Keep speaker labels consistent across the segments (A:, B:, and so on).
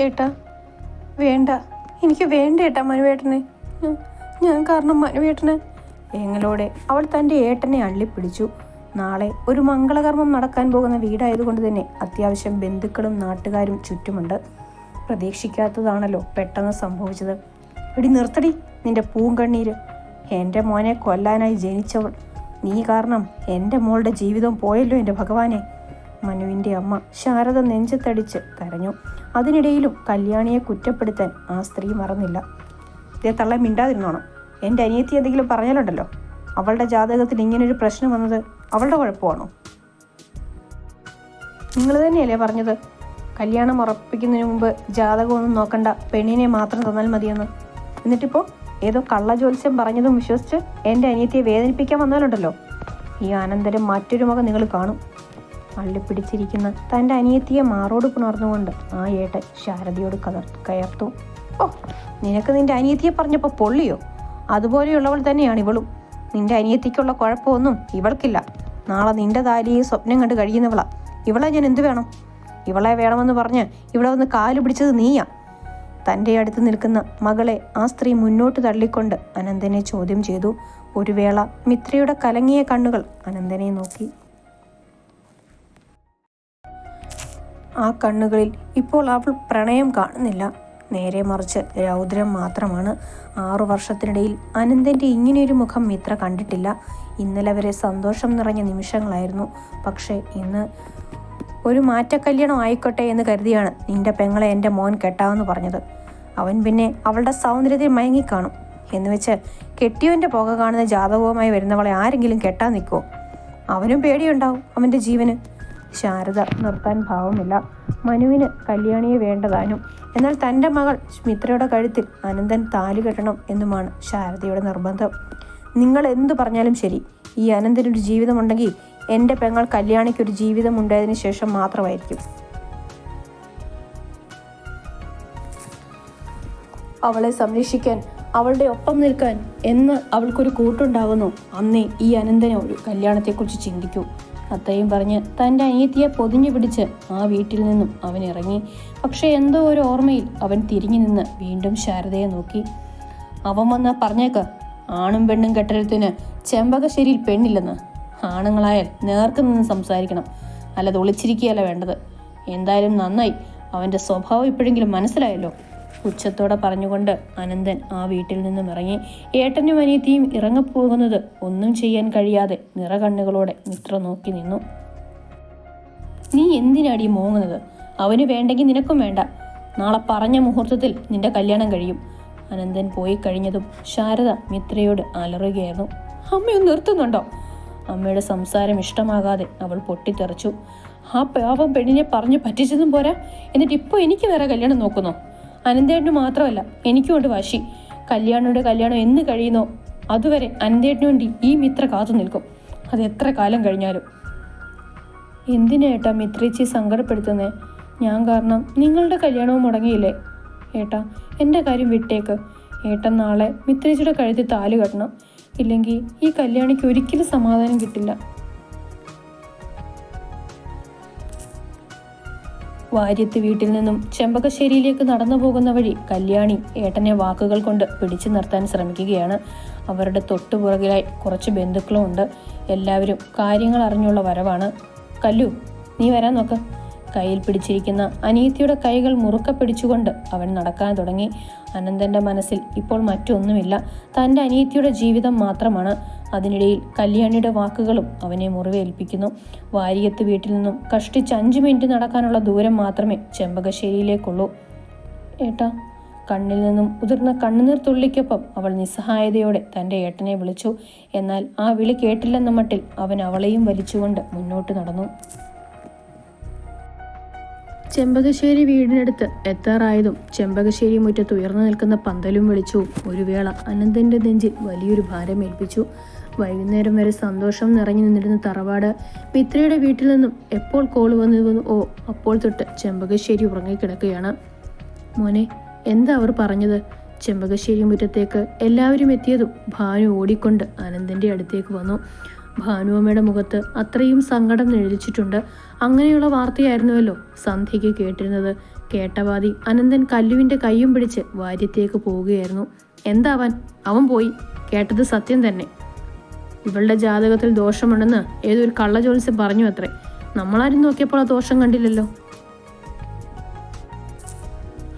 A: ഏട്ടാ വേണ്ട. എനിക്ക് വേണ്ട ഏട്ടാ മനുവേട്ടനെ. ഞാൻ- കാരണം മനുവേട്ടന്. എങ്ങളോടെ അവൾ തന്റെ ഏട്ടനെ അള്ളിപ്പിടിച്ചു. നാളെ ഒരു മംഗളകർമ്മം നടക്കാൻ പോകുന്ന വീടായതുകൊണ്ട് തന്നെ അത്യാവശ്യം ബന്ധുക്കളും നാട്ടുകാരും ചുറ്റുമുണ്ട്. പ്രതീക്ഷിക്കാത്തതാണല്ലോ പെട്ടെന്ന് സംഭവിച്ചത്. എടി നിർത്തടി നിന്റെ പൂങ്കണ്ണീര്. എന്റെ മോനെ കൊല്ലാനായി ജനിച്ചവൾ. നീ കാരണം എന്റെ മോളുടെ ജീവിതം പോയല്ലോ എന്റെ ഭഗവാനെ. മനുവിന്റെ അമ്മ ശാരദ നെഞ്ചത്തടിച്ച് കരഞ്ഞു. അതിനിടയിലും കല്യാണിയെ കുറ്റപ്പെടുത്താൻ ആ സ്ത്രീ മറന്നില്ല. ഇതേ തള്ള മിണ്ടാതിരുന്നോണം. എന്റെ അനിയത്തി എന്തെങ്കിലും പറഞ്ഞാലുണ്ടല്ലോ? അവളുടെ ജാതകത്തിൽ ഇങ്ങനൊരു പ്രശ്നം വന്നത് അവളുടെ കുഴപ്പമാണോ? നിങ്ങൾ തന്നെയല്ലേ പറഞ്ഞത്? കല്യാണം ഉറപ്പിക്കുന്നതിന് മുമ്പ് ജാതകമൊന്നും നോക്കണ്ട. പെണ്ണിനെ മാത്രം തന്നാൽ മതിയെന്ന്. എന്നിട്ടിപ്പോൾ ഏതോ കള്ള ജ്യോത്സ്യം പറഞ്ഞതും വിശ്വസിച്ച് എന്റെ അനിയത്തിയെ വേദനിപ്പിക്കാൻ വന്നാലുണ്ടല്ലോ ഈ അനന്തരം മറ്റൊരു മുഖം നിങ്ങൾ കാണും. അള്ളിപ്പിടിച്ചിരിക്കുന്ന തന്റെ അനിയത്തിയെ മാറോട് പുണർന്നുകൊണ്ട് ആ ഏട്ടൻ ശാരദയോട് കതർ കയർത്തു. ഓ നിനക്ക് നിന്റെ അനിയത്തിയെ പറഞ്ഞപ്പോൾ പൊള്ളിയോ? അതുപോലെയുള്ളവൾ തന്നെയാണ് ഇവളും. നിന്റെ അനിയത്തിക്കുള്ള കുഴപ്പമൊന്നും ഇവൾക്കില്ല. നാളെ നിന്റെ താലിയെ സ്വപ്നം കണ്ട് കഴിയുന്നവളാ. ഇവളെ ഞാൻ എന്ത് വേണം? ഇവളെ വേണമെന്ന് പറഞ്ഞ് ഇവിടെ വന്ന് കാൽ പിടിച്ചത് നീയാ. തന്റെ അടുത്ത് നിൽക്കുന്ന മകളെ ആ സ്ത്രീ മുന്നോട്ട് തള്ളിക്കൊണ്ട് അനന്തനെ ചോദ്യം ചെയ്തു. ഒരു വേള മിത്രയുടെ കലങ്ങിയ കണ്ണുകൾ അനന്തനെ നോക്കി. ആ കണ്ണുകളിൽ ഇപ്പോൾ അവൾ പ്രണയം കാണുന്നില്ല. നേരെ മറിച്ച് രൗദ്രം മാത്രമാണ്. ആറു വർഷത്തിനിടയിൽ അനന്തന്റെ ഇങ്ങനെയൊരു മുഖം മിത്ര കണ്ടിട്ടില്ല. ഇന്നലെ വരെ സന്തോഷം നിറഞ്ഞ നിമിഷങ്ങളായിരുന്നു. പക്ഷേ ഇന്ന് ഒരു മാറ്റക്കല്യാണം ആയിക്കോട്ടെ എന്ന് കരുതിയാണ് നിന്റെ പെങ്ങളെ എന്റെ മോൻ കെട്ടാമെന്ന് പറഞ്ഞത്. അവൻ പിന്നെ അവളുടെ സൗന്ദര്യത്തിൽ മയങ്ങിക്കാണും. എന്ന് വെച്ച് കെട്ടിയവന്റെ പുക കാണുന്ന ജാതകവുമായി വരുന്നവളെ ആരെങ്കിലും കെട്ടാൻ നിൽക്കുമോ അവനും പേടിയുണ്ടാവും അവന്റെ ജീവന്. ശാരദ നിർത്താൻ ഭാവമില്ല. മനുവിന് കല്യാണിയെ വേണ്ടതാനും എന്നാൽ തന്റെ മകൾ സ്മിത്രയുടെ കഴുത്തിൽ അനന്തൻ താലി കെട്ടണം എന്നുമാണ് ശാരദയുടെ നിർബന്ധം. നിങ്ങൾ എന്തു പറഞ്ഞാലും ശരി. ഈ അനന്തനൊരു ജീവിതമുണ്ടെങ്കിൽ എന്റെ പെങ്ങൾ കല്യാണിക്കൊരു ജീവിതം ഉണ്ടായതിനു ശേഷം മാത്രമായിരിക്കും. അവളെ സംരക്ഷിക്കാൻ അവളുടെ ഒപ്പം നിൽക്കാൻ എന്ന് അവൾക്കൊരു കൂട്ടുണ്ടാകുന്നു അന്നേ ഈ അനന്തനെ ഒരു കല്യാണത്തെക്കുറിച്ച് ചിന്തിക്കൂ. അത്രയും പറഞ്ഞ് തന്റെ അനിയത്തിയെ പൊതിഞ്ഞു പിടിച്ച് ആ വീട്ടിൽ നിന്നും അവൻ ഇറങ്ങി. പക്ഷേ എന്തോ ഒരു ഓർമ്മയിൽ അവൻ തിരിഞ്ഞു നിന്ന് വീണ്ടും ശാരദയെ നോക്കി. അവൻ വന്ന് പറഞ്ഞേക്ക് ആണും പെണ്ണും കെട്ടരത്തിന് ചെമ്പകശ്ശേരിയിൽ പെണ്ണില്ലെന്ന്. ആണുങ്ങളായാൽ നേർക്ക് നിന്ന് സംസാരിക്കണം. അല്ലാതെ ഒളിച്ചിരിക്കുകയല്ല വേണ്ടത്. എന്തായാലും നന്നായി. അവന്റെ സ്വഭാവം ഇപ്പോഴെങ്കിലും മനസ്സിലായല്ലോ. ഉച്ചത്തോടെ പറഞ്ഞുകൊണ്ട് അനന്തൻ ആ വീട്ടിൽ നിന്നും ഇറങ്ങി. ഏട്ടനും അനിയത്തിയും ഇറങ്ങിപ്പോകുന്നത് ഒന്നും ചെയ്യാൻ കഴിയാതെ നിറകണ്ണുകളോടെ മിത്ര നോക്കി നിന്നു. നീ എന്തിനാടി മോങ്ങുന്നത്? അവന് വേണ്ടെങ്കിൽ നിനക്കും വേണ്ട. നാളെ പറഞ്ഞ മുഹൂർത്തത്തിൽ നിന്റെ കല്യാണം കഴിയും. അനന്തൻ പോയി കഴിഞ്ഞതും ശാരദ മിത്രയോട് അലറുകയായിരുന്നു. അമ്മയൊന്ന് നിർത്തുന്നുണ്ടോ? അമ്മയുടെ സംസാരം ഇഷ്ടമാകാതെ അവൾ പൊട്ടിത്തെറിച്ചു. ആ പാവം പെണ്ണിനെ പറഞ്ഞു പറ്റിച്ചതും പോരാ. എന്നിട്ട് ഇപ്പോൾ എനിക്ക് വേറെ കല്യാണം നോക്കുന്നോ? അനന്തേട്ടന് മാത്രമല്ല എനിക്കുമുണ്ട് വാശി. കല്യാണയുടെ കല്യാണം എന്ന് കഴിയുന്നോ അതുവരെ അനന്തേട്ടന് വേണ്ടി ഈ മിത്ര കാത്തു നിൽക്കും. അത് എത്ര കാലം കഴിഞ്ഞാലും. എന്തിനേട്ടാ മിത്രേച്ചി സങ്കടപ്പെടുത്തുന്നേ? ഞാൻ കാരണം നിങ്ങളുടെ കല്യാണവും മുടങ്ങിയില്ലേ? ഏട്ടാ എന്റെ കാര്യം വിട്ടേക്ക്. ഏട്ടൻ നാളെ മിത്രേച്ചിയുടെ കഴുത്തിൽ താൽ കെട്ടണം. ഇല്ലെങ്കിൽ ഈ കല്യാണിക്ക് ഒരിക്കലും സമാധാനം കിട്ടില്ല. വാര്യത്ത് വീട്ടിൽ നിന്നും ചെമ്പകശ്ശേരിയിലേക്ക് നടന്നു പോകുന്ന വഴി കല്യാണി ഏട്ടനെ വാക്കുകൾ കൊണ്ട് പിടിച്ചു നിർത്താൻ ശ്രമിക്കുകയാണ്. അവരുടെ തൊട്ടുപുറകിലായി കുറച്ച് ബന്ധുക്കളും ഉണ്ട്. എല്ലാവരും കാര്യങ്ങൾ അറിഞ്ഞുള്ള വരവാണ്. കല്ലു നീ വരാൻ നോക്ക്. കയ്യിൽ പിടിച്ചിരിക്കുന്ന അനീതിയുടെ കൈകൾ മുറുക്ക പിടിച്ചുകൊണ്ട് അവൻ നടക്കാൻ തുടങ്ങി. അനന്തന്റെ മനസ്സിൽ ഇപ്പോൾ മറ്റൊന്നുമില്ല. തന്റെ അനീതിയുടെ ജീവിതം മാത്രമാണ്. അതിനിടയിൽ കല്യാണിയുടെ വാക്കുകളും അവനെ മുറിവേൽപ്പിക്കുന്നു. വാരിയത്ത് വീട്ടിൽ നിന്നും കഷ്ടിച്ച് അഞ്ച് മിനിറ്റ് നടക്കാനുള്ള ദൂരം മാത്രമേ ചെമ്പകശ്ശേരിയിലേക്കുള്ളൂ. ഏട്ടാ കണ്ണിൽ നിന്നും ഉതിർന്ന കണ്ണുനീർ തുള്ളിക്കൊപ്പം അവൾ നിസ്സഹായതയോടെ തന്റെ ഏട്ടനെ വിളിച്ചു. എന്നാൽ ആ വിളി കേട്ടില്ലെന്ന മട്ടിൽ അവൻ അവളെയും വലിച്ചുകൊണ്ട് മുന്നോട്ട് നടന്നു. ചെമ്പകശ്ശേരി വീടിനടുത്ത് എത്താറായതും ചെമ്പകശ്ശേരി മുറ്റത്ത് ഉയർന്നു നിൽക്കുന്ന പന്തലും വിളിച്ചു. ഒരു വേള അനന്തന്റെ നെഞ്ചിൽ വലിയൊരു ഭാരം ഏൽപ്പിച്ചു. വൈകുന്നേരം വരെ സന്തോഷം നിറഞ്ഞു നിന്നിരുന്ന തറവാട്. മിത്രയുടെ വീട്ടിൽ നിന്നും എപ്പോൾ കോൾ വന്നു ഓ അപ്പോൾ തൊട്ട് ചെമ്പകശ്ശേരി ഉറങ്ങിക്കിടക്കുകയാണ് മോനെ എന്താ അവർ പറഞ്ഞത്? ചെമ്പകശ്ശേരി മുറ്റത്തേക്ക് എല്ലാവരും എത്തിയതും ഭാനു ഓടിക്കൊണ്ട് അനന്തന്റെ അടുത്തേക്ക് വന്നു. ഭാനുവമ്മയുടെ മുഖത്ത് അത്രയും സങ്കടം നിഴലിച്ചിട്ടുണ്ട്. അങ്ങനെയുള്ള വാർത്തയായിരുന്നുവല്ലോ സന്ധ്യയ്ക്ക് കേട്ടിരുന്നത്. കേട്ടവാദി അനന്തൻ കല്ലുവിന്റെ കൈയും പിടിച്ച് വാര്യത്തേക്ക് പോവുകയായിരുന്നു. എന്താവാൻ? അവൻ പോയി. കേട്ടത് സത്യം തന്നെ. ഇവളുടെ ജാതകത്തിൽ ദോഷമുണ്ടെന്ന് ഏതൊരു കള്ളജോത്സ്യം പറഞ്ഞു അത്രേ. നമ്മളാരും നോക്കിയപ്പോൾ ആ ദോഷം കണ്ടില്ലല്ലോ.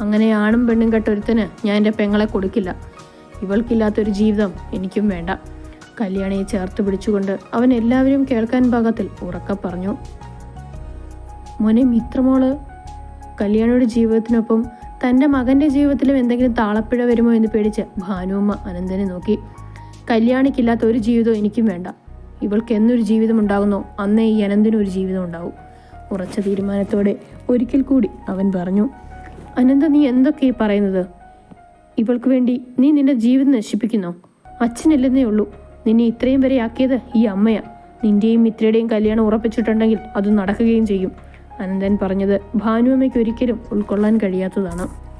A: അങ്ങനെ ആണും പെണ്ണും കെട്ടൊരുത്തന് ഞാൻ എന്റെ പെങ്ങളെ കൊടുക്കില്ല. ഇവൾക്കില്ലാത്തൊരു ജീവിതം എനിക്കും വേണ്ട. കല്യാണിയെ ചേർത്ത് പിടിച്ചുകൊണ്ട് അവൻ എല്ലാവരും കേൾക്കാൻ പാകത്തിൽ ഉറക്ക പറഞ്ഞു. മോനെ മിത്രമോൾ കല്യാണിയുടെ ജീവിതത്തിനൊപ്പം തന്റെ മകന്റെ ജീവിതത്തിലും എന്തെങ്കിലും താളപ്പിഴ വരുമോ? എന്ന് പേടിച്ച് ഭാനുമ്മ അനന്തനെ നോക്കി. കല്യാണിക്കില്ലാത്ത ഒരു ജീവിതവും എനിക്കും വേണ്ട. ഇവൾക്ക് എന്നൊരു ജീവിതം ഉണ്ടാകുന്നോ? അന്നേ ഈ അനന്തിനും ഒരു ജീവിതം ഉണ്ടാവും. ഉറച്ച തീരുമാനത്തോടെ ഒരിക്കൽ കൂടി അവൻ പറഞ്ഞു അനന്ത നീ എന്തൊക്കെ പറയുന്നത്? ഇവൾക്ക് വേണ്ടി നീ നിന്റെ ജീവിതം നശിപ്പിക്കുന്നോ? അച്ഛനല്ലെന്നേ ഉള്ളൂ. നിന്നെ ഇത്രയും വരെ ആക്കിയത് ഈ അമ്മയാ. നിന്റെയും മിത്രയുടെയും കല്യാണം ഉറപ്പിച്ചിട്ടുണ്ടെങ്കിൽ അത് നടക്കുകയും ചെയ്യും. അനന്തൻ പറഞ്ഞത് ഭാനുവമ്മയ്ക്ക് ഒരിക്കലും ഉൾക്കൊള്ളാൻ കഴിയാത്തതാണ്.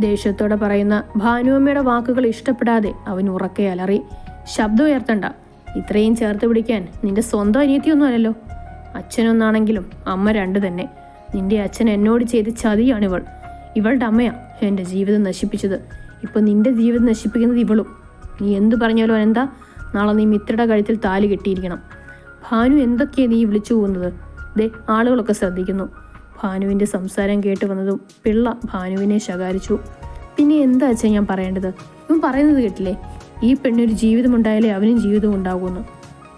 A: ദേഷ്യത്തോടെ പറയുന്ന ഭാനുവമ്മയുടെ വാക്കുകൾ ഇഷ്ടപ്പെടാതെ അവൻ ഉറക്കെ അലറി ശബ്ദം ഉയർത്തണ്ട. ഇത്രയും ചേർത്ത് പിടിക്കാൻ നിന്റെ സ്വന്തം അനിയത്തിയൊന്നും അല്ലല്ലോ. അച്ഛനൊന്നാണെങ്കിലും അമ്മ രണ്ട് തന്നെ. നിന്റെ അച്ഛൻ എന്നോട് ചെയ്ത ചതിയാണിവൾ ഇവളുടെ അമ്മയാ എന്റെ ജീവിതം നശിപ്പിച്ചത്. ഇപ്പൊ നിന്റെ ജീവിതം നശിപ്പിക്കുന്നത് ഇവളും. നീ എന്തു പറഞ്ഞാലോ എന്താ നാളെ നീ മിത്രയുടെ കഴുത്തിൽ താലി കെട്ടിയിരിക്കണം. ഭാനു എന്തൊക്കെയാ നീ വിളിച്ചു പോകുന്നത്? ദേ ആളുകളൊക്കെ ശ്രദ്ധിക്കുന്നു. ഭാനുവിന്റെ സംസാരം കേട്ട് വന്നതും പിള്ള ഭാനുവിനെ ശകാരിച്ചു. പിന്നെ എന്താ അച്ഛാ ഞാൻ പറയേണ്ടത്? ഇവൻ പറയുന്നത് കേട്ടില്ലേ? ഈ പെണ്ണൊരു ജീവിതമുണ്ടായാലേ അവനും ജീവിതം ഉണ്ടാകുമെന്ന്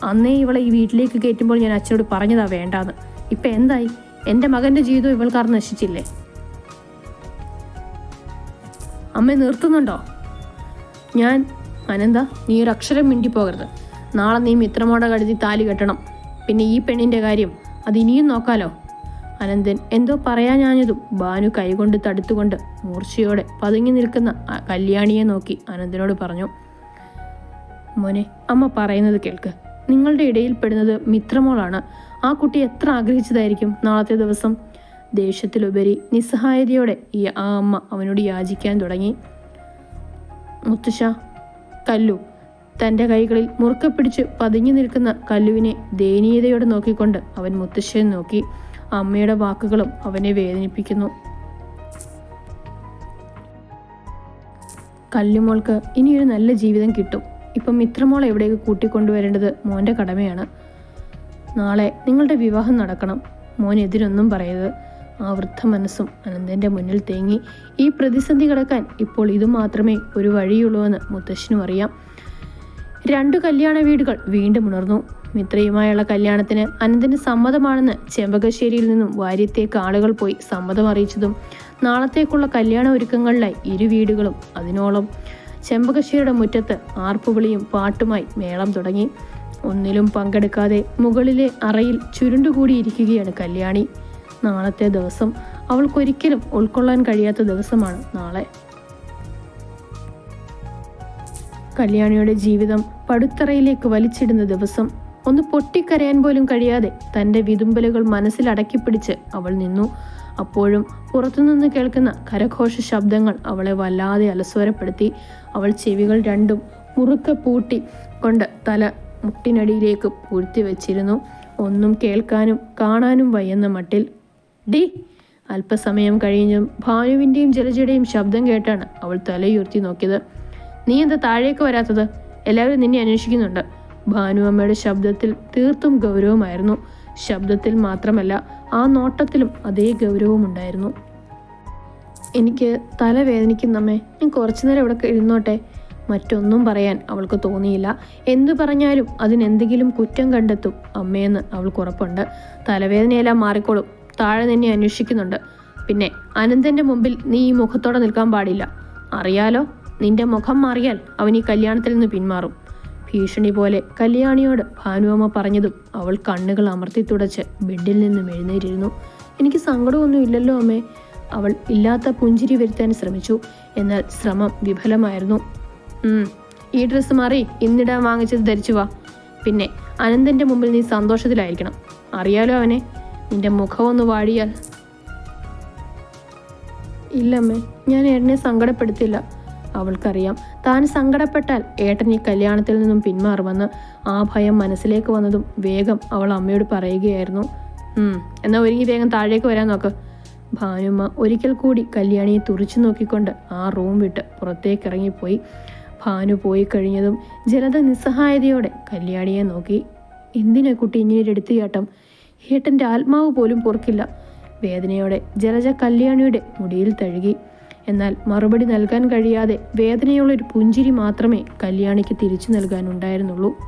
A: അന്നേ ഇവളെ ഈ വീട്ടിലേക്ക് കയറ്റുമ്പോൾ ഞാൻ അച്ഛനോട് പറഞ്ഞതാ വേണ്ടാന്ന്. ഇപ്പം എന്തായി? എന്റെ മകന്റെ ജീവിതം ഇവൾക്കാർ നശിച്ചില്ലേ? അമ്മ നിർത്തുന്നുണ്ടോ? ഞാൻ അനന്ത നീ ഒരു അക്ഷരം മിണ്ടി പോകരുത്. നാളെ നീ മിത്രമോടെ കഴുതി താലി കെട്ടണം. പിന്നെ ഈ പെണ്ണിന്റെ കാര്യം അത് ഇനിയും നോക്കാലോ. അനന്തൻ എന്തോ പറയാഞ്ഞാഞ്ഞതും ബാനു കൈകൊണ്ട് തടുത്തുകൊണ്ട് മൂർച്ചയോടെ പതുങ്ങി നിൽക്കുന്ന കല്യാണിയെ നോക്കി അനന്തനോട് പറഞ്ഞു മോനെ അമ്മ പറയുന്നത് കേൾക്ക്. നിങ്ങളുടെ ഇടയിൽ പെടുന്നത് മിത്രമോളാണ്. ആ കുട്ടി എത്ര ആഗ്രഹിച്ചതായിരിക്കും നാളത്തെ ദിവസം? ദേഷ്യത്തിലുപരി നിസ്സഹായതയോടെ ഈ ആ അമ്മ അവനോട് യാചിക്കാൻ തുടങ്ങി. മുത്തശ്ശ കല്ലു. തന്റെ കൈകളിൽ മുറുക്കെ പിടിച്ച് പതിഞ്ഞു നിൽക്കുന്ന കല്ലുവിനെ ദയനീയതയോടെ നോക്കിക്കൊണ്ട് അവൻ മുത്തശ്ശയെ നോക്കി. അമ്മയുടെ വാക്കുകളും അവനെ വേദനിപ്പിക്കുന്നു. കല്ലുമോൾക്ക് ഇനിയൊരു നല്ല ജീവിതം കിട്ടും. ഇപ്പം മിത്രമോൾ എവിടേക്ക് കൂട്ടിക്കൊണ്ടുവരേണ്ടത് മോന്റെ കടമയാണ്. നാളെ നിങ്ങളുടെ വിവാഹം നടക്കണം. മോൻ എതിരൊന്നും പറയരുത്. ആ വൃദ്ധ മനസ്സും അനന്തന്റെ മുന്നിൽ തേങ്ങി. ഈ പ്രതിസന്ധി കടക്കാൻ ഇപ്പോൾ ഇത് മാത്രമേ ഒരു വഴിയുള്ളൂ എന്ന് മുത്തശ്ശനും അറിയാം. രണ്ട് കല്യാണ വീടുകൾ വീണ്ടും ഉണർന്നു. മിത്രയുമായുള്ള കല്യാണത്തിന് അനന്തിന് സമ്മതമാണെന്ന് ചെമ്പകശ്ശേരിയിൽ നിന്നും വാര്യത്തേക്ക് ആളുകൾ പോയി സമ്മതം അറിയിച്ചതും നാളത്തേക്കുള്ള കല്യാണ ഒരുക്കങ്ങളിലായി ഇരു വീടുകളും അതിനോളം. ചെമ്പകശ്ശേരിയുടെ മുറ്റത്ത് ആർപ്പുവിളിയും പാട്ടുമായി മേളം തുടങ്ങി. ഒന്നിലും പങ്കെടുക്കാതെ മുകളിലെ അറയിൽ ചുരുണ്ടുകൂടിയിരിക്കുകയാണ് കല്യാണി. നാളത്തെ ദിവസം അവൾക്കൊരിക്കലും ഉൾക്കൊള്ളാൻ കഴിയാത്ത ദിവസമാണ് നാളെ. കല്യാണിയുടെ ജീവിതം പടുത്തറയിലേക്ക് വലിച്ചിടുന്ന ദിവസം ഒന്ന് പൊട്ടിക്കരയാൻ പോലും കഴിയാതെ തന്റെ വിതുമ്പലുകൾ മനസ്സിൽ അടക്കിപ്പിടിച്ച് അവൾ നിന്നു. അപ്പോഴും പുറത്തുനിന്ന് കേൾക്കുന്ന കരഘോഷ ശബ്ദങ്ങൾ അവളെ വല്ലാതെ അലസ്വരപ്പെടുത്തി. അവൾ ചെവികൾ രണ്ടും മുറുക്കെ പൂട്ടി കൊണ്ട് തല മുട്ടിനടിയിലേക്ക് പൂഴ്ത്തി വെച്ചിരുന്നു. ഒന്നും കേൾക്കാനും കാണാനും വയ്യുന്ന മട്ടിൽ ഡി അല്പസമയം കഴിഞ്ഞും ഭാനുവിന്റെയും ജലജയുടെയും ശബ്ദം കേട്ടാണ് അവൾ തലയുയർത്തി നോക്കിയത്. നീ എന്താ താഴേക്ക് വരാത്തത്? എല്ലാവരും നിന്നെ അന്വേഷിക്കുന്നുണ്ട്. ഭാനു അമ്മയുടെ ശബ്ദത്തിൽ തീർത്തും ഗൗരവമായിരുന്നു. ശബ്ദത്തിൽ മാത്രമല്ല ആ നോട്ടത്തിലും അതേ ഗൗരവമുണ്ടായിരുന്നു. എനിക്ക് തലവേദനിക്കുന്നമ്മേ ഞാൻ കുറച്ചു നേരം ഇവിടെ ഇരുന്നോട്ടെ. മറ്റൊന്നും പറയാൻ അവൾക്ക് തോന്നിയില്ല. എന്തു പറഞ്ഞാലും അതിനെന്തെങ്കിലും കുറ്റം കണ്ടെത്തും അമ്മയെന്ന് അവൾക്ക് ഉറപ്പുണ്ട്. തലവേദനയെല്ലാം മാറിക്കോളും. താഴെ നിന്നെ അന്വേഷിക്കുന്നുണ്ട്. പിന്നെ അനന്തന്റെ മുമ്പിൽ നീ ഈ മുഖത്തോടെ നിൽക്കാൻ പാടില്ല. അറിയാലോ നിന്റെ മുഖം മാറിയാൽ അവൻ ഈ കല്യാണത്തിൽ നിന്ന് പിന്മാറും. ഭീഷണി പോലെ കല്യാണിയോട് ഭാനുവമ്മ പറഞ്ഞതും അവൾ കണ്ണുകൾ അമർത്തി തുടച്ച് ബെഡിൽ നിന്നും എഴുന്നേറ്റിരുന്നു. എനിക്ക് സങ്കടമൊന്നും ഇല്ലല്ലോ അമ്മേ. അവൾ ഇല്ലാത്ത പുഞ്ചിരി വരുത്താൻ ശ്രമിച്ചു. എന്നാൽ ശ്രമം വിഫലമായിരുന്നു. ഈ ഡ്രസ്സ് മാറി ഇന്നിടാൻ വാങ്ങിച്ചത് ധരിച്ചു വാ. പിന്നെ അനന്തന്റെ മുമ്പിൽ നീ സന്തോഷത്തിലായിരിക്കണം. അറിയാലോ അവനെ. നിന്റെ മുഖം ഒന്ന് വാടിയാൽ. ഇല്ലമ്മേ ഞാൻ എന്നെ സങ്കടപ്പെടുത്തില്ല. അവൾക്കറിയാം. താൻ സങ്കടപ്പെട്ടാൽ ഏട്ടൻ ഈ കല്യാണത്തിൽ നിന്നും പിന്മാറുമെന്ന് ആ ഭയം മനസ്സിലേക്ക് വന്നതും വേഗം അവൾ അമ്മയോട് പറയുകയായിരുന്നു. എന്നാൽ എന്നാ ഒരുങ്ങി വേഗം താഴേക്ക് വരാൻ നോക്ക്. ഭാനുമ്മ ഒരിക്കൽ കൂടി കല്യാണിയെ തുറിച്ചു നോക്കിക്കൊണ്ട് ആ റൂം വിട്ട് പുറത്തേക്ക് ഇറങ്ങിപ്പോയി ഭാനു പോയി കഴിഞ്ഞതും ജലത നിസ്സഹായതയോടെ കല്യാണിയെ നോക്കി. എന്തിനാ കുട്ടി ഇങ്ങനെ ഒരു എടുത്തുചാട്ടം? ഏട്ടന്റെ ആത്മാവ് പോലും പൊറുക്കില്ല. വേദനയോടെ ജലജ കല്യാണിയുടെ മുടിയിൽ തഴുകി. എന്നാൽ മറുപടി നൽകാൻ കഴിയാതെ വേദനയുള്ള ഒരു പുഞ്ചിരി മാത്രമേ കല്യാണിക്ക് തിരിച്ചു നൽകാനുണ്ടായിരുന്നുള്ളൂ.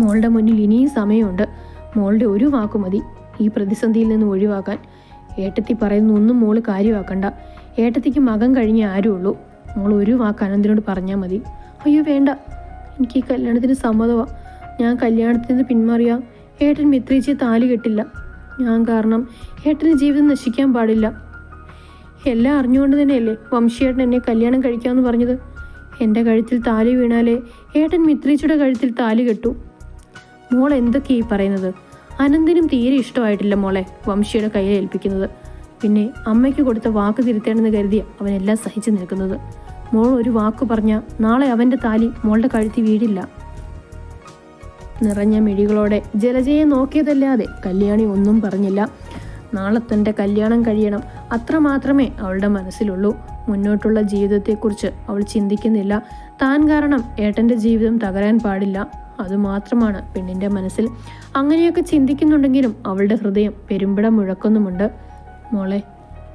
A: മോളുടെ മുന്നിൽ ഇനിയും സമയമുണ്ട്. മോളുടെ ഒരു വാക്കു മതി. ഈ പ്രതിസന്ധിയിൽ നിന്ന് ഒഴിവാക്കാൻ. ഏട്ടത്തി പറയുന്ന ഒന്നും മോൾ കാര്യമാക്കണ്ട. ഏട്ടത്തിക്ക് മകൻ കഴിഞ്ഞ ആരുള്ളൂ. മോൾ ഒരു വാക്ക് അനന്തിനോട് പറഞ്ഞാൽ മതി. അയ്യോ വേണ്ട. എനിക്ക് ഈ കല്യാണത്തിന് സമ്മതമാ ഞാൻ കല്യാണത്തിൽ നിന്ന് പിന്മാറിയാ. ഏട്ടൻ മിത്രിച്ച് താലി കെട്ടില്ല. ഞാൻ കാരണം ഏട്ടന് ജീവിതം നശിക്കാൻ പാടില്ല. എല്ലാം അറിഞ്ഞുകൊണ്ട് തന്നെയല്ലേ വംശിയേട്ടൻ എന്നെ കല്യാണം കഴിക്കാമെന്ന് പറഞ്ഞത്? എന്റെ കഴുത്തിൽ താലി വീണാലേ ഏട്ടൻ മിത്രിച്ചിയുടെ കഴുത്തിൽ താലി കെട്ടു. മോൾ എന്തൊക്കെയാ ഈ പറയുന്നത്? അനന്തിനും തീരെ ഇഷ്ടമായിട്ടില്ല മോളെ വംശിയുടെ കയ്യിൽ ഏൽപ്പിക്കുന്നത്. പിന്നെ അമ്മയ്ക്ക് കൊടുത്ത വാക്ക് തിരുത്തേണ്ടെന്ന് കരുതി അവനെല്ലാം സഹിച്ചു നിൽക്കുന്നത്. മോൾ ഒരു വാക്ക് പറഞ്ഞ നാളെ അവന്റെ താലി മോളുടെ കഴുത്തി വീടില്ല നിറഞ്ഞ മിഴികളോടെ ജലജയെ നോക്കിയതല്ലാതെ കല്യാണി ഒന്നും പറഞ്ഞില്ല. നാളെ തന്റെ കല്യാണം കഴിയണം. അത്ര മാത്രമേ അവളുടെ മനസ്സിലുള്ളൂ. മുന്നോട്ടുള്ള ജീവിതത്തെക്കുറിച്ച് അവൾ ചിന്തിക്കുന്നില്ല. താൻ കാരണം ഏട്ടന്റെ ജീവിതം തകരാൻ പാടില്ല. അതുമാത്രമാണ് പെണ്ണിന്റെ മനസ്സിൽ. അങ്ങനെയൊക്കെ ചിന്തിക്കുന്നുണ്ടെങ്കിലും അവളുടെ ഹൃദയം പെരുമ്പട മുഴക്കുന്നുമുണ്ട്. മോളെ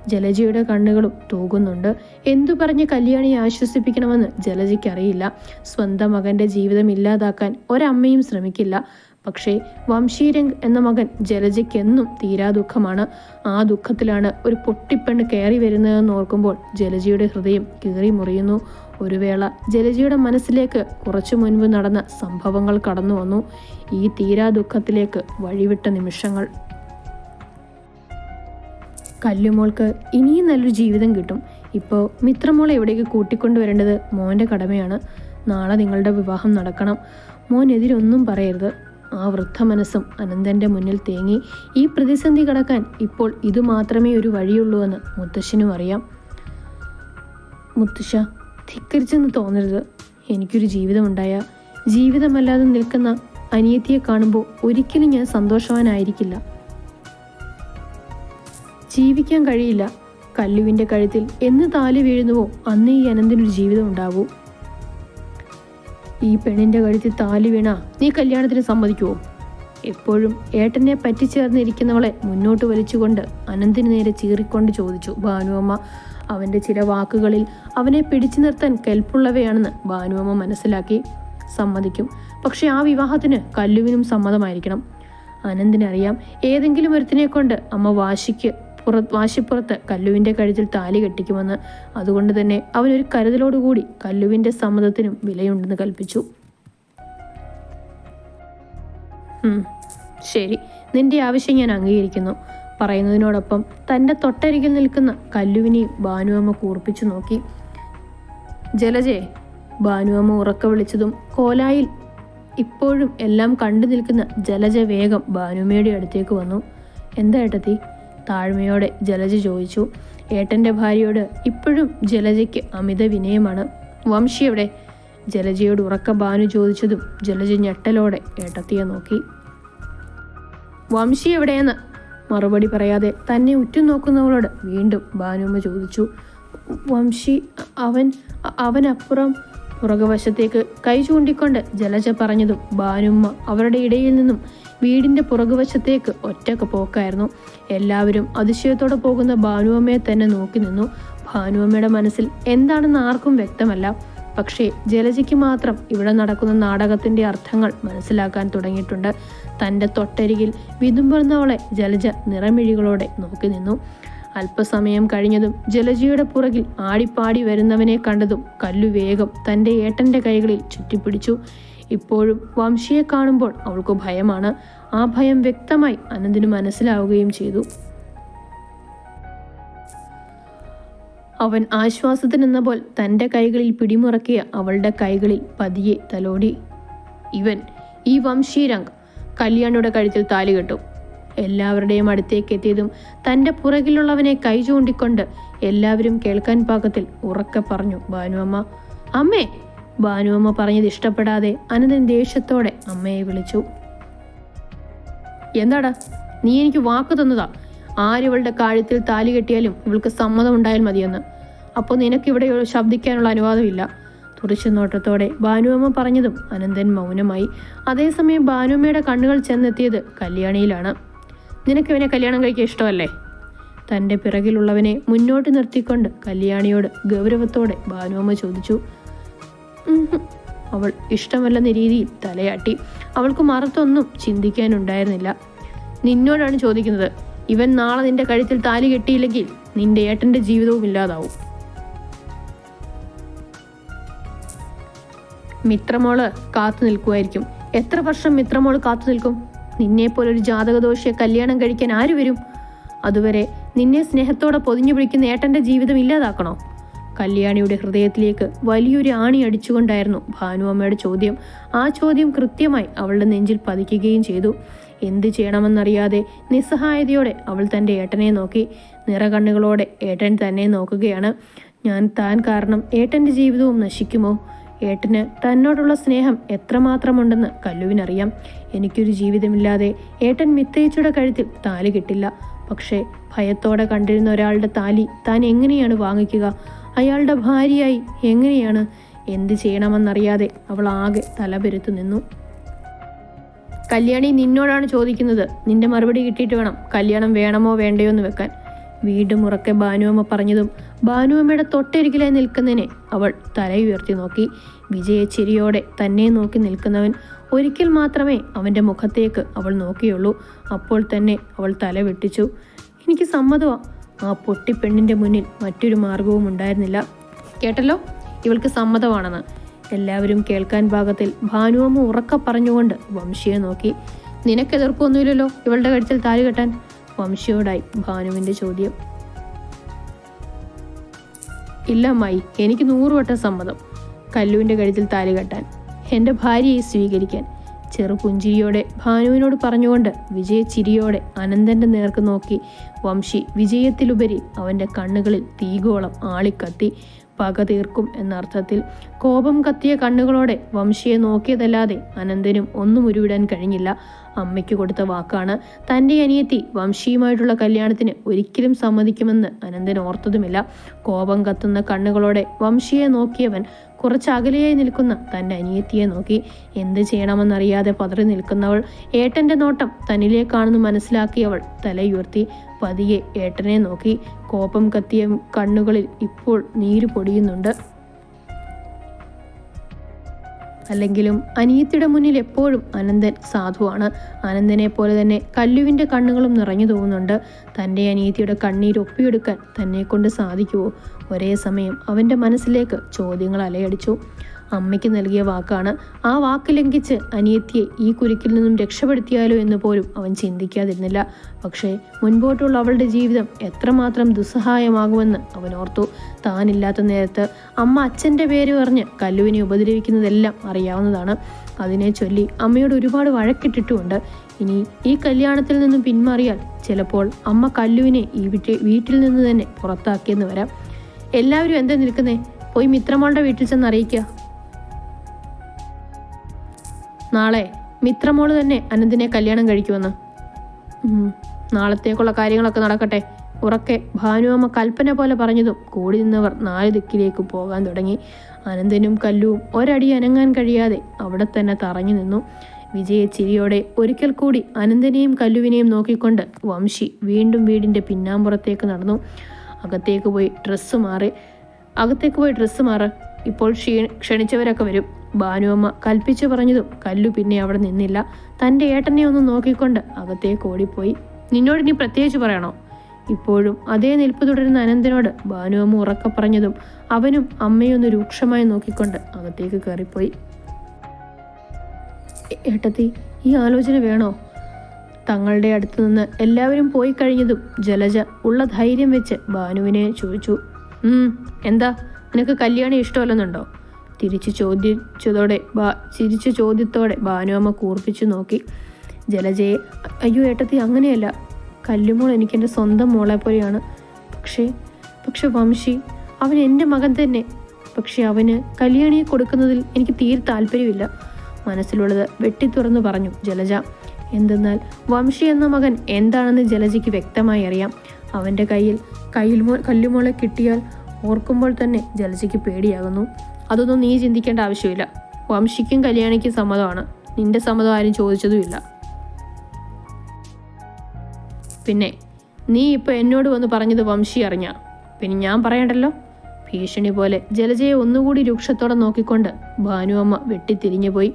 A: ജലജയുടെ കണ്ണുകളും തൂകുന്നുണ്ട്. എന്തു പറഞ്ഞ് കല്യാണിയെ ആശ്വസിപ്പിക്കണമെന്ന് ജലജയ്ക്കറിയില്ല സ്വന്തം മകന്റെ ജീവിതം ഇല്ലാതാക്കാൻ ഒരമ്മയും ശ്രമിക്കില്ല. പക്ഷേ വംശീരംഗ് എന്ന മകൻ ജലജയ്ക്കെന്നും തീരാ ദുഃഖമാണ്. ആ ദുഃഖത്തിലാണ് ഒരു പൊട്ടിപ്പെണ്ണ് കയറി വരുന്നതെന്ന് ഓർക്കുമ്പോൾ ജലജയുടെ ഹൃദയം കീറി മുറിയുന്നു. ഒരു വേള ജലജയുടെ മനസ്സിലേക്ക് കുറച്ചു മുൻപ് നടന്ന സംഭവങ്ങൾ കടന്നു വന്നു. ഈ തീരാ ദുഃഖത്തിലേക്ക് വഴിവിട്ട നിമിഷങ്ങൾ. കല്ലുമോൾക്ക് ഇനിയും നല്ലൊരു ജീവിതം കിട്ടും. ഇപ്പോൾ മിത്രമോളെ എവിടേക്ക് കൂട്ടിക്കൊണ്ടുവരേണ്ടത് മോന്റെ കടമയാണ്. നാളെ നിങ്ങളുടെ വിവാഹം നടക്കണം. മോൻ എതിരൊന്നും പറയരുത്. ആ വൃദ്ധ മനസ്സും അനന്തന്റെ മുന്നിൽ തേങ്ങി ഈ പ്രതിസന്ധി കടക്കാൻ ഇപ്പോൾ ഇത് മാത്രമേ ഒരു വഴിയുള്ളൂ എന്ന് മുത്തശ്ശനും അറിയാം. മുത്തശ്ശ ധിക്കരിച്ചെന്ന് തോന്നരുത്. എനിക്കൊരു ജീവിതമുണ്ടായ. ജീവിതമല്ലാതെ നിൽക്കുന്ന അനിയത്തിയെ കാണുമ്പോൾ ഒരിക്കലും ഞാൻ സന്തോഷവാനായിരിക്കില്ല. ജീവിക്കാൻ കഴിയില്ല. കല്ലുവിന്റെ കഴുത്തിൽ എന്ന് താലി വീഴുന്നുവോ അന്ന് ഈ അനന്തിനൊരു ജീവിതം ഉണ്ടാവൂ ഈ പെണ്ണിന്റെ കഴുത്തിൽ താലി വീണ നീ കല്യാണത്തിന് സമ്മതിക്കുവോ? എപ്പോഴും ഏട്ടനെ പറ്റിച്ചേർന്നിരിക്കുന്നവളെ മുന്നോട്ട് വലിച്ചുകൊണ്ട് അനന്തിന് നേരെ ചീറിക്കൊണ്ട് ചോദിച്ചു ഭാനുവമ്മ. അവന്റെ ചില വാക്കുകളിൽ അവനെ പിടിച്ചു നിർത്താൻ കെൽപ്പുള്ളവയാണെന്ന് ഭാനുവമ്മ മനസ്സിലാക്കി സമ്മതിക്കും. പക്ഷെ ആ വിവാഹത്തിന് കല്ലുവിനും സമ്മതമായിരിക്കണം. അനന്തിനറിയാം ഏതെങ്കിലും ഒരുത്തിനെ കൊണ്ട് അമ്മ വാശിക്ക് പുറ വാശിപ്പുറത്ത് കല്ലുവിന്റെ കഴുത്തിൽ താലി കെട്ടിക്കുമെന്ന്. അതുകൊണ്ട് തന്നെ അവനൊരു കരുതലോടുകൂടി കല്ലുവിന്റെ സമ്മതത്തിനും വിലയുണ്ടെന്ന് കൽപ്പിച്ചു. ശരി. നിന്റെ ആവശ്യം ഞാൻ അംഗീകരിക്കുന്നു. പറയുന്നതിനോടൊപ്പം തന്റെ തൊട്ടരികിൽ നിൽക്കുന്ന കല്ലുവിനെയും ഭാനുവമ്മ കൂർപ്പിച്ചു നോക്കി. ജലജേ ഭാനുവമ്മ ഉറക്ക വിളിച്ചതും കോലായിൽ ഇപ്പോഴും എല്ലാം കണ്ടു നിൽക്കുന്ന ജലജ വേഗം ഭാനുമ്മയുടെ അടുത്തേക്ക് വന്നു. എന്താ ഏട്ടത്തി? താഴ്മയോടെ ജലജ ചോദിച്ചു ഏട്ടന്റെ ഭാര്യയോട് ഇപ്പോഴും ജലജയ്ക്ക് അമിത വിനയമാണ്? വംശി എവിടെ? ജലജയോട് ഉറക്ക ഭാനു ചോദിച്ചതും ജലജ ഞെട്ടലോടെ ഏട്ടത്തിയെ നോക്കി. വംശി എവിടെയെന്ന്? മറുപടി പറയാതെ തന്നെ ഉറ്റുനോക്കുന്നവളോട് വീണ്ടും ഭാനുമ്മ ചോദിച്ചു വംശി അവൻ അവനപ്പുറം പുറകുവശത്തേക്ക് കൈ ചൂണ്ടിക്കൊണ്ട് ജലജ പറഞ്ഞതും ഭാനുമ്മ അവരുടെ ഇടയിൽ നിന്നും വീടിന്റെ പുറകുവശത്തേക്ക് ഒറ്റയ്ക്ക് പോക്കായിരുന്നു. എല്ലാവരും അതിശയത്തോടെ പോകുന്ന ഭാനുവമ്മയെ തന്നെ നോക്കി നിന്നു. ഭാനുവമ്മയുടെ മനസ്സിൽ എന്താണെന്ന് ആർക്കും വ്യക്തമല്ല. പക്ഷേ ജലജയ്ക്ക് മാത്രം ഇവിടെ നടക്കുന്ന നാടകത്തിന്റെ അർത്ഥങ്ങൾ മനസ്സിലാക്കാൻ തുടങ്ങിയിട്ടുണ്ട്. തന്റെ തൊട്ടരികിൽ വിതുമ്പുന്നവളെ ജലജ നിറമിഴികളോടെ നോക്കി നിന്നു. അല്പസമയം കഴിഞ്ഞതും ജലജയുടെ പുറകിൽ ആടിപ്പാടി വരുന്നവനെ കണ്ടതും കല്ലു വേഗം തന്റെ ഏട്ടന്റെ കൈകളിൽ ചുറ്റിപ്പിടിച്ചു. ഇപ്പോഴും വംശിയെ കാണുമ്പോൾ അവൾക്ക് ഭയമാണ്. ആ ഭയം വ്യക്തമായി അനന്തിന് മനസ്സിലാവുകയും ചെയ്തു. അവൻ ആശ്വാസത്തിനെന്ന പോൽ തന്റെ കൈകളിൽ പിടിമുറക്കിയ അവളുടെ കൈകളിൽ പതിയെ തലോടി. ഇവൻ ഈ വംശീരംഗ് കല്യാണിയുടെ കഴുത്തിൽ താലി കെട്ടു. എല്ലാവരുടെയും അടുത്തേക്ക് എത്തിയതും തന്റെ പുറകിലുള്ളവനെ കൈ ചൂണ്ടിക്കൊണ്ട് എല്ലാവരും കേൾക്കാൻ പാകത്തിൽ ഉറക്കെ പറഞ്ഞു ഭാനുവമ്മ അമ്മേ ഭാനുവമ്മ പറഞ്ഞത് ഇഷ്ടപ്പെടാതെ അനന്തൻ ദേഷ്യത്തോടെ അമ്മയെ വിളിച്ചു. എന്താടാ? നീ എനിക്ക് വാക്ക് തന്നതാ. ആരിവളുടെ കാര്യത്തിൽ താലി കെട്ടിയാലും ഇവൾക്ക് സമ്മതം ഉണ്ടായാൽ മതിയെന്ന്. അപ്പോൾ നിനക്കിവിടെ ശബ്ദിക്കാനുള്ള അനുവാദമില്ല. തുറച്ചു നോട്ടത്തോടെ ഭാനുവമ്മ പറഞ്ഞതും അനന്തൻ മൗനമായി. അതേസമയം ഭാനുവമ്മയുടെ കണ്ണുകൾ ചെന്നെത്തിയത് കല്യാണിയിലാണ്. നിനക്ക് ഇവനെ കല്യാണം കഴിക്കാൻ ഇഷ്ടമല്ലേ? തന്റെ പിറകിലുള്ളവനെ മുന്നോട്ട് നിർത്തിക്കൊണ്ട് കല്യാണിയോട് ഗൗരവത്തോടെ ഭാനുവമ്മ ചോദിച്ചു. അവൾ ഇഷ്ടമല്ലെന്ന രീതിയിൽ തലയാട്ടി. അവൾക്ക് മറത്തൊന്നും ചിന്തിക്കാനുണ്ടായിരുന്നില്ല. നിന്നോടാണ് ചോദിക്കുന്നത് ഇവൻ നാളെ നിന്റെ കഴുത്തിൽ താലി കെട്ടിയില്ലെങ്കിൽ നിന്റെ ഏട്ടന്റെ ജീവിതവും ഇല്ലാതാവും. മിത്രമോൾ കാത്തു നിൽക്കുമായിരിക്കും. എത്ര വർഷം മിത്രമോൾ കാത്തു നിൽക്കും? നിന്നെപ്പോലെ ഒരു ജാതകദോഷിയെ കല്യാണം കഴിക്കാൻ ആര് വരും? അതുവരെ നിന്നെ സ്നേഹത്തോടെ പൊതിഞ്ഞു പിടിക്കുന്ന ഏട്ടന്റെ ജീവിതം ഇല്ലാതാക്കണോ? കല്യാണിയുടെ ഹൃദയത്തിലേക്ക് വലിയൊരു ആണി അടിച്ചുകൊണ്ടായിരുന്നു ഭാനുവമ്മയുടെ ചോദ്യം. ആ ചോദ്യം കൃത്യമായി അവളുടെ നെഞ്ചിൽ പതിക്കുകയും ചെയ്തു. എന്ത് ചെയ്യണമെന്നറിയാതെ നിസ്സഹായതയോടെ അവൾ തന്റെ ഏട്ടനെ നോക്കി. നിറകണ്ണുകളോടെ ഏട്ടൻ തന്നെ നോക്കുകയാണ്. ഞാൻ താൻ കാരണം ഏട്ടന്റെ ജീവിതവും നശിക്കുമോ? ഏട്ടന് തന്നോടുള്ള സ്നേഹം എത്രമാത്രമുണ്ടെന്ന് കല്ലുവിനറിയാം. എനിക്കൊരു ജീവിതമില്ലാതെ ഏട്ടൻ മിത്തയിച്ചുടെ കഴുത്തിൽ താലി കിട്ടില്ല. പക്ഷേ ഭയത്തോടെ കണ്ടിരുന്ന ഒരാളുടെ താലി താൻ എങ്ങനെയാണ് വാങ്ങിക്കുക? അയാളുടെ ഭാര്യയായി എങ്ങനെയാണ്? എന്ത് ചെയ്യണമെന്നറിയാതെ അവൾ ആകെ തലപെരുത്തു നിന്നു. കല്യാണി നിന്നോടാണ് ചോദിക്കുന്നത്. നിന്റെ മറുപടി കിട്ടിയിട്ട് വേണം. കല്യാണം വേണമോ വേണ്ടയോ എന്ന് വെക്കാൻ. വീണ്ടും ഉറക്കെ ഭാനുവമ്മ പറഞ്ഞതും ഭാനുവമ്മയുടെ തൊട്ടരികിലായി നിൽക്കുന്നതിനെ അവൾ തലയുയർത്തി നോക്കി. വിജയ ചിരിയോടെ തന്നെ നോക്കി നിൽക്കുന്നവൻ ഒരിക്കൽ മാത്രമേ അവന്റെ മുഖത്തേക്ക് അവൾ നോക്കിയുള്ളൂ. അപ്പോൾ തന്നെ അവൾ തല വെട്ടിച്ചു. എനിക്ക് സമ്മതമാ ആ പൊട്ടിപ്പെണ്ണിന്റെ മുന്നിൽ മറ്റൊരു മാർഗവും ഉണ്ടായിരുന്നില്ല. കേട്ടല്ലോ? ഇവൾക്ക് സമ്മതമാണെന്ന്. എല്ലാവരും കേൾക്കാൻ ഭാഗത്തിൽ ഭാനുവമ്മ ഉറക്ക പറഞ്ഞുകൊണ്ട് വംശിയെ നോക്കി. നിനക്ക് എതിർപ്പൊന്നുമില്ലല്ലോ ഇവളുടെ കഴുത്തിൽ താലി കെട്ടാൻ? വംശിയോടായി ഭാനുവിന്റെ ചോദ്യം. ഇല്ല മായി എനിക്ക് നൂറുവട്ടം സമ്മതം. കല്ലുവിന്റെ കഴുത്തിൽ താലി കെട്ടാൻ. എന്റെ ഭാര്യയെ സ്വീകരിക്കാൻ. ചെറുപുഞ്ചിരിയോടെ ഭാനുവിനോട് പറഞ്ഞുകൊണ്ട് വിജയ ചിരിയോടെ അനന്തന്റെ നേർക്ക് നോക്കി. വംശി വിജയത്തിലുപരി അവന്റെ കണ്ണുകളിൽ തീഗോളം ആളിക്കത്തി. പക തീർക്കും എന്നർത്ഥത്തിൽ കോപം കത്തിയ കണ്ണുകളോടെ വംശിയെ നോക്കിയതല്ലാതെ അനന്തനും ഒന്നും ഉരുവിടാൻ കഴിഞ്ഞില്ല. അമ്മയ്ക്ക് കൊടുത്ത വാക്കാണ് തന്റെ അനിയത്തി വംശിയുമായിട്ടുള്ള കല്യാണത്തിന് ഒരിക്കലും സമ്മതിക്കുമെന്ന് അനന്തൻ ഓർത്തതുമില്ല. കോപം കത്തുന്ന കണ്ണുകളോടെ വംശിയെ നോക്കിയവൻ കുറച്ച് അകലെയായി നിൽക്കുന്ന തന്റെ അനിയത്തിയെ നോക്കി എന്ത് ചെയ്യണമെന്നറിയാതെ പതറി നിൽക്കുന്നവൾ ഏട്ടന്റെ നോട്ടം തന്നിലേക്കാണെന്ന് മനസ്സിലാക്കിയവൾ തലയുയർത്തി പതിയെ ഏട്ടനെ നോക്കി കോപം കത്തിയ കണ്ണുകളിൽ ഇപ്പോൾ നീര് പൊടിയുന്നുണ്ട്. അല്ലെങ്കിലും അനിയത്തിയുടെ മുന്നിൽ എപ്പോഴും അനന്തൻ സാധുവാണ്. അനന്തനെ പോലെ തന്നെ കല്ലുവിന്റെ കണ്ണുകളും നിറഞ്ഞു തോന്നുന്നുണ്ട്. തന്റെ അനിയത്തിയുടെ കണ്ണീർ ഒപ്പിയെടുക്കാൻ തന്നെ കൊണ്ട് സാധിക്കുമോ ഒരേ സമയം അവന്റെ മനസ്സിലേക്ക് ചോദ്യങ്ങൾ അലയടിച്ചു. അമ്മയ്ക്ക് നൽകിയ വാക്കാണ്. ആ വാക്ക് ലംഘിച്ച് അനിയത്തിയെ ഈ കുരുക്കിൽ നിന്നും രക്ഷപ്പെടുത്തിയാലോ എന്ന് പോലും അവൻ ചിന്തിക്കാതിരുന്നില്ല. പക്ഷേ മുൻപോട്ടുള്ള അവളുടെ ജീവിതം എത്രമാത്രം ദുസ്സഹായമാകുമെന്ന് അവൻ ഓർത്തു. താനില്ലാത്ത നേരത്ത് അമ്മ അച്ഛന്റെ പേര് പറഞ്ഞ് കല്ലുവിനെ ഉപദ്രവിക്കുന്നതെല്ലാം അറിയാവുന്നതാണ്. അതിനെ ചൊല്ലി അമ്മയോട് ഒരുപാട് വഴക്കിട്ടിട്ടുമുണ്ട്. ഇനി ഈ കല്യാണത്തിൽ നിന്നും പിന്മാറിയാൽ ചിലപ്പോൾ അമ്മ കല്ലുവിനെ ഈ വീട്ടിൽ നിന്ന് തന്നെ പുറത്താക്കിയെന്ന് വരാം. എല്ലാവരും എന്താ നിൽക്കുന്നേ? പോയി മിത്രമോളുടെ വീട്ടിൽ ചെന്ന് അറിയിക്കുക. നാളെ മിത്രമോൾ തന്നെ അനന്തിനെ കല്യാണം കഴിക്കുമെന്ന്. നാളത്തേക്കുള്ള കാര്യങ്ങളൊക്കെ നടക്കട്ടെ. ഉറക്കെ ഭാനുവമ്മ കൽപ്പന പോലെ പറഞ്ഞതും കൂടി നിന്നവർ നാല് ദിക്കിലേക്ക് പോകാൻ തുടങ്ങി. അനന്തനും കല്ലുവും ഒരടി അനങ്ങാൻ കഴിയാതെ അവിടെ തന്നെ തറഞ്ഞു നിന്നു. വിജയ ചിരിയോടെ ഒരിക്കൽ കൂടി അനന്തനെയും കല്ലുവിനെയും നോക്കിക്കൊണ്ട് വംശി വീണ്ടും വീടിന്റെ പിന്നാമ്പുറത്തേക്ക് നടന്നു. അകത്തേക്ക് പോയി ഡ്രസ്സ് മാറി. അകത്തേക്ക് പോയി ഡ്രസ്സ് മാറ് ഇപ്പോൾ ക്ഷീ ക്ഷണിച്ചവരൊക്കെ വരും. ഭാനുവമ്മ കൽപ്പിച്ചു പറഞ്ഞതും കല്ലു പിന്നെ അവിടെ നിന്നില്ല. തന്റെ ഏട്ടനെ ഒന്ന് നോക്കിക്കൊണ്ട് അകത്തേക്ക് ഓടിപ്പോയി. നിന്നോട് ഇനി പ്രത്യേകിച്ച് പറയണോ? ഇപ്പോഴും അതേ നിൽപ്പ് തുടരുന്ന അനന്തനോട് ഭാനുവമ്മ ഉറക്കെ പറഞ്ഞതും അവനും അമ്മയൊന്ന് രൂക്ഷമായി നോക്കിക്കൊണ്ട് അകത്തേക്ക് കയറിപ്പോയി. "ഏ- ഏട്ടത്തി ഈ ആലോചന വേണോ? തങ്ങളുടെ അടുത്തു നിന്ന് എല്ലാവരും പോയി കഴിഞ്ഞതും ജലജ ഉള്ള ധൈര്യം വെച്ച് ഭാനുവിനെ ചോദിച്ചു. "ഉം, എന്താ? നിനക്ക് കല്യാണം ഇഷ്ടമല്ലെന്നുണ്ടോ? തിരിച്ചു ചോദിച്ചതോടെ ബാ ചിരിച്ചു ചോദ്യത്തോടെ ഭാനുവമ്മ കൂർപ്പിച്ചു നോക്കി. ജലജയെ "അ- അയ്യോ ഏട്ടത്തി അങ്ങനെയല്ല. കല്ലുമോൾ എനിക്കെന്റെ സ്വന്തം മോളെ പോലെയാണ്. പക്ഷേ പക്ഷെ വംശി അവൻ എന്റെ മകൻ തന്നെ. പക്ഷെ അവന് കല്യാണിയെ കൊടുക്കുന്നതിൽ എനിക്ക് തീരെ താല്പര്യമില്ല. മനസ്സിലുള്ളത് വെട്ടി വെട്ടിത്തുറന്നു പറഞ്ഞു ജലജ. എന്തെന്നാൽ വംശി എന്ന മകൻ എന്താണെന്ന് ജലജയ്ക്ക് വ്യക്തമായി അറിയാം. അവന്റെ കയ്യിൽ കയ്യിൽ കല്ലുമോളെ കിട്ടിയാൽ ഓർക്കുമ്പോൾ തന്നെ ജലജയ്ക്ക് പേടിയാകുന്നു. അതൊന്നും നീ ചിന്തിക്കേണ്ട ആവശ്യമില്ല. വംശിക്കും കല്യാണിക്കും സമ്മതമാണ്. നിന്റെ സമ്മതം ആരും ചോദിച്ചതുമില്ല. പിന്നെ നീ ഇപ്പൊ എന്നോട് വന്ന് പറഞ്ഞത് വംശി അറിഞ്ഞ? പിന്നെ ഞാൻ പറയണ്ടല്ലോ? ഭീഷണി പോലെ ജലജയെ ഒന്നുകൂടി രൂക്ഷത്തോടെ നോക്കിക്കൊണ്ട് ഭാനുവമ്മ വെട്ടിത്തിരിഞ്ഞു പോയി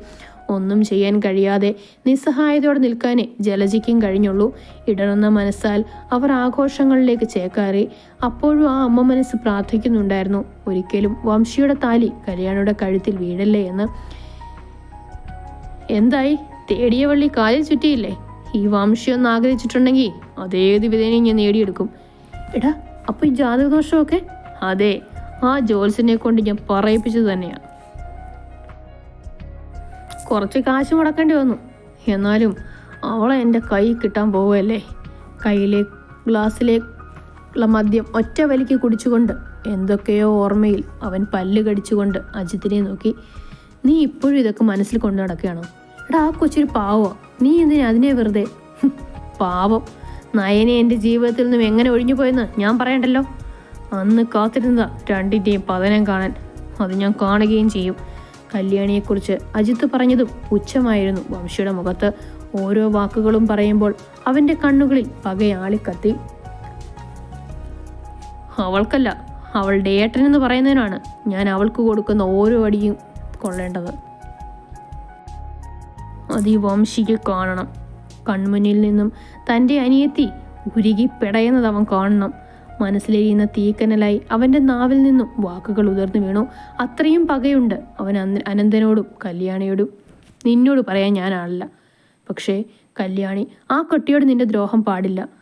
A: ഒന്നും ചെയ്യാൻ കഴിയാതെ നിസ്സഹായതയോടെ നിൽക്കാനേ ജലജയ്ക്കും കഴിഞ്ഞുള്ളൂ. ഇടറുന്ന മനസ്സാൽ അവർ ആഘോഷങ്ങളിലേക്ക് ചേക്കാറി. അപ്പോഴും ആ അമ്മ മനസ്സ് പ്രാർത്ഥിക്കുന്നുണ്ടായിരുന്നു. ഒരിക്കലും വംശിയുടെ താലി കല്യാണിയുടെ കഴുത്തിൽ വീഴല്ലേ എന്ന്. എന്തായി? തേടിയ വള്ളി കാലിൽ ചുറ്റിയില്ലേ? ഈ വംശി ഒന്ന് ആഗ്രഹിച്ചിട്ടുണ്ടെങ്കിൽ അതേത് വിധേനയും ഞാൻ നേടിയെടുക്കും. എടാ അപ്പൊ ഈ ജാതകദോഷമൊക്കെ? അതെ ആ ജോത്സ്യനെ കൊണ്ട് ഞാൻ പറയിപ്പിച്ചത് തന്നെയാണ് കുറച്ച് കാശ് മുടക്കേണ്ടി വന്നു. എന്നാലും അവളെ എന്റെ കൈ കിട്ടാൻ പോവുകയല്ലേ? കയ്യിലെ ഗ്ലാസ്സിലേക്കുള്ള മദ്യം ഒറ്റ വലിക്ക് കുടിച്ചുകൊണ്ട് എന്തൊക്കെയോ ഓർമ്മയിൽ അവൻ പല്ല് കടിച്ചുകൊണ്ട് അജിത്തിനെ നോക്കി. നീ ഇപ്പോഴും ഇതൊക്കെ മനസ്സിൽ കൊണ്ടു നടക്കുകയാണോ? എടാ ആ കൊച്ചൊരു പാവോ? നീ എന്തിനാ അതിനെ വെറുതെ? പാവം. നയനെ എന്റെ ജീവിതത്തിൽ നിന്നും എങ്ങനെ ഒഴിഞ്ഞു പോയെന്ന് ഞാൻ പറയണ്ടല്ലോ? അന്ന് കാത്തിരുന്നതാ രണ്ടിന്റെയും പതനം കാണാൻ. അത് ഞാൻ കാണുകയും ചെയ്യും. കല്യാണിയെക്കുറിച്ച് അജിത്ത് പറഞ്ഞതും പുച്ഛമായിരുന്നു വംശിയുടെ മുഖത്ത്. ഓരോ വാക്കുകളും പറയുമ്പോൾ അവന്റെ കണ്ണുകളിൽ പകയാളിക്കത്തി. അവൾക്കല്ല അവളുടെ ഏട്ടൻ എന്ന് പറയുന്നതിനാണ് ഞാൻ അവൾക്ക് കൊടുക്കുന്ന ഓരോ അടിയും കൊള്ളേണ്ടത്. അത് ഈ വംശിക്ക് കാണണം. കൺമുന്നിൽ നിന്നും തന്റെ അനിയത്തി ഉരുകി പിടയുന്നത് അവൻ കാണണം. മനസ്സിലെരിയുന്ന തീക്കനലായി അവന്റെ നാവിൽ നിന്നും വാക്കുകൾ ഉതിർന്നു വീണു. അത്രയും പകയുണ്ട് അവൻ അന- അനന്തനോടും കല്യാണിയോടും. നിന്നോട് പറയാൻ ഞാനാളില്ല പക്ഷേ കല്യാണി ആ കുട്ടിയോട് നിന്റെ ദ്രോഹം പാടില്ല.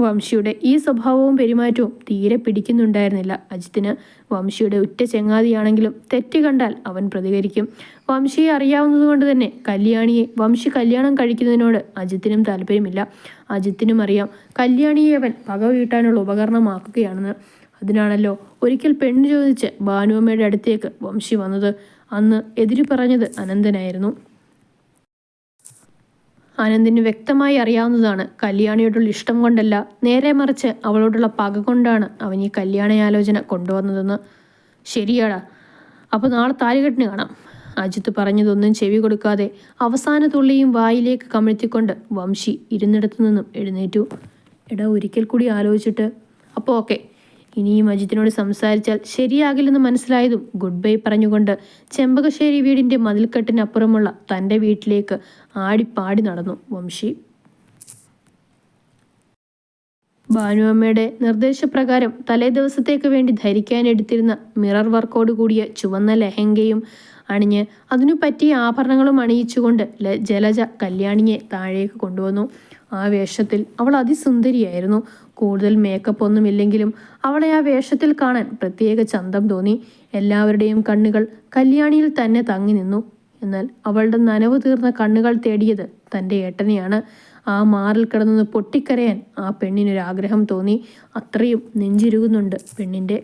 A: വംശിയുടെ ഈ സ്വഭാവവും പെരുമാറ്റവും തീരെ പിടിക്കുന്നുണ്ടായിരുന്നില്ല. അജിത്തിന് വംശിയുടെ ഉറ്റ ചെങ്ങാതിയാണെങ്കിലും തെറ്റ് കണ്ടാൽ അവൻ പ്രതികരിക്കും. വംശിയെ അറിയാവുന്നതുകൊണ്ട് തന്നെ കല്യാണിയെ വംശി കല്യാണം കഴിക്കുന്നതിനോട് അജിത്തിനും താല്പര്യമില്ല. അജിത്തിനും അറിയാം കല്യാണിയെ അവൻ പക വീട്ടാനുള്ള ഉപകരണമാക്കുകയാണെന്ന്. അതിനാണല്ലോ ഒരിക്കൽ പെണ്ണ് ചോദിച്ച് ഭാനുവമ്മയുടെ അടുത്തേക്ക് വംശി വന്നത്. അന്ന് എതിരു പറഞ്ഞത് അനന്തനായിരുന്നു. ആനന്ദിന് വ്യക്തമായി അറിയാവുന്നതാണ്. കല്യാണിയോടുള്ള ഇഷ്ടം കൊണ്ടല്ല നേരെ മറിച്ച് അവളോടുള്ള പക കൊണ്ടാണ് അവൻ ഈ കല്യാണയാലോചന കൊണ്ടുവന്നതെന്ന്. ശരിയാടാ. അപ്പോൾ നാളെ താലികെട്ടിന് കാണാം. അജിത്ത് പറഞ്ഞതൊന്നും ചെവി കൊടുക്കാതെ അവസാന തുള്ളിയും വായിലേക്ക് കമിഴ്ത്തിക്കൊണ്ട് വംശി ഇരുന്നിടത്തു നിന്നും എഴുന്നേറ്റു. എടാ ഒരിക്കൽ കൂടി ആലോചിച്ചിട്ട്. അപ്പോൾ ഓക്കെ ഇനിയും അജിത്തിനോട് സംസാരിച്ചാൽ ശരിയാകില്ലെന്ന് മനസ്സിലായതും ഗുഡ് ബൈ പറഞ്ഞുകൊണ്ട് ചെമ്പകശ്ശേരി വീടിന്റെ മതിൽക്കെട്ടിനപ്പുറമുള്ള തന്റെ വീട്ടിലേക്ക് ആടിപ്പാടി നടന്നു വംശി. ഭാനുവമ്മയുടെ നിർദ്ദേശപ്രകാരം തലേ ദിവസത്തേക്ക് വേണ്ടി ധരിക്കാനെടുത്തിരുന്ന മിറർ വർക്കോട് കൂടിയ ചുവന്ന ലെഹങ്കയും അണിഞ്ഞ് അതിനു പറ്റിയ ആഭരണങ്ങളും അണിയിച്ചുകൊണ്ട് ജലജ കല്യാണിയെ താഴേക്ക് കൊണ്ടുവന്നു. ആ വേഷത്തിൽ അവൾ അതിസുന്ദരിയായിരുന്നു. കൂടുതൽ മേക്കപ്പ് ഒന്നും ഇല്ലെങ്കിലും അവളെ ആ വേഷത്തിൽ കാണാൻ പ്രത്യേക ചന്തം തോന്നി. എല്ലാവരുടെയും കണ്ണുകൾ കല്യാണിയിൽ തന്നെ തങ്ങി നിന്നു. എന്നാൽ അവളുടെ നനവ് തീർന്ന കണ്ണുകൾ തേടിയത് തന്റെ ഏട്ടനെയാണ്. ആ മാറിൽ കിടന്നത് പൊട്ടിക്കരയാൻ ആ പെണ്ണിനൊരാഗ്രഹം തോന്നി. അത്രയും നെഞ്ചിരുകുന്നുണ്ട് പെണ്ണിന്റെ